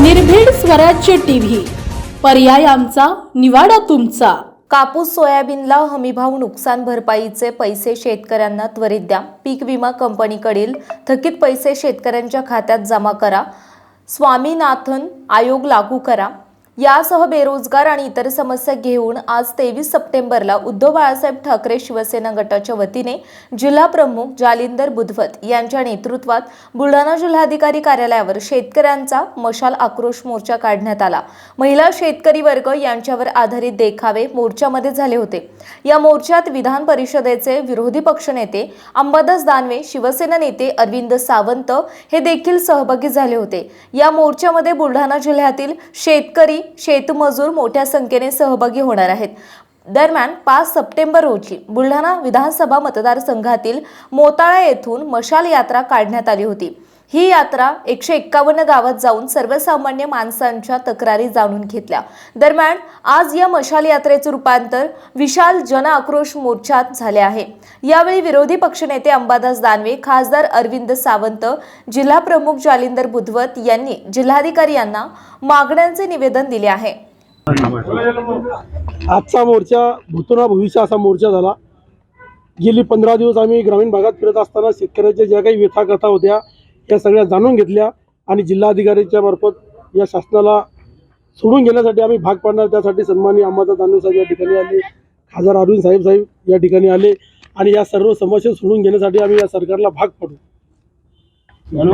निर्भीड स्वराज्य टीव्ही. पर्याय आमचा निवाडा तुमचा. कापूस सोयाबीनला हमीभाव नुकसान भरपाईचे पैसे शेतकऱ्यांना त्वरित द्या. पीक विमा कंपनीकडील थकीत पैसे शेतकऱ्यांच्या खात्यात जमा करा. स्वामीनाथन आयोग लागू करा. यासह बेरोजगार आणि इतर समस्या घेऊन आज तेवीस सप्टेंबरला उद्धव बाळासाहेब ठाकरे शिवसेना गटाच्या वतीने जिल्हा प्रमुख जालिंदर बुधवत यांच्या नेतृत्वात बुलढाणा जिल्हाधिकारी कार्यालयावर शेतकऱ्यांचा मशाल आक्रोश मोर्चा काढण्यात आला. महिला शेतकरी वर्ग यांच्यावर आधारित देखावे मोर्चामध्ये झाले होते. या मोर्चात विधान परिषदेचे विरोधी पक्षनेते अंबादास दानवे शिवसेना नेते अरविंद सावंत हे देखील सहभागी झाले होते. या मोर्चामध्ये बुलढाणा जिल्ह्यातील शेतकरी शेतमजूर मोठ्या संख्येने सहभागी होणार आहेत. दरम्यान पाच सप्टेंबर रोजी बुलढाणा विधानसभा मतदारसंघातील मोताळा येथून मशाल यात्रा काढण्यात आली होती. ही यात्रा एकशे एक्कावन्न गावात जाऊन सर्वसामान्य माणसांच्या तक्रारी जाणून घेतल्या. दरम्यान आज या मशाल यात्रेचे रूपांतर विशाल जन आक्रोश मोर्चात झाले आहे. यावेळी विरोधी पक्षनेते अंबादास दानवे खासदार अरविंद सावंत जिल्हा प्रमुख जालिंदर बुधवत यांनी जिल्हाधिकारी यांना मागण्यांचे निवेदन दिले आहे. आजचा मोर्चा भूतुना भविष्य असा मोर्चा झाला. गेली पंधरा दिवस आम्ही ग्रामीण भागात फिरत असताना शेतकऱ्याच्या ज्या काही व्यथा कथा होत्या या सगळ्या जाणून घेतल्या आणि जिल्हाधिकाऱ्यांच्या मार्फत या शासनाला सोडून घेण्यासाठी आम्ही भाग पाडणार. त्यासाठी सन्माननीय अंबादास दानवे साहेब या ठिकाणी आले खासदार अरविंद साहेब साहेब या ठिकाणी आले आणि या सर्व समस्या सोडून घेण्यासाठी आम्ही या सरकारला भाग पाडू.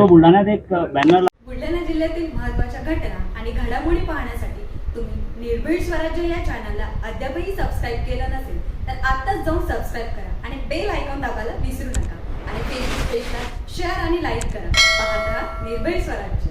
बुलढाण्यात एक बॅनर बुलढाणा जिल्ह्यातील महत्त्वाच्या घटना आणि घडामोडी पाहण्यासाठी तुम्ही निर्भीड स्वराज्य या चॅनलला अद्यापही सबस्क्राईब केलं नसेल तर आत्ताच जाऊन सबस्क्राईब करा आणि बेल आयकॉन दाबायला विसरू नका. आणि फेसबुक पेजला शेअर आणि लाईक करा. पाहत राहा निर्भीड स्वराज्य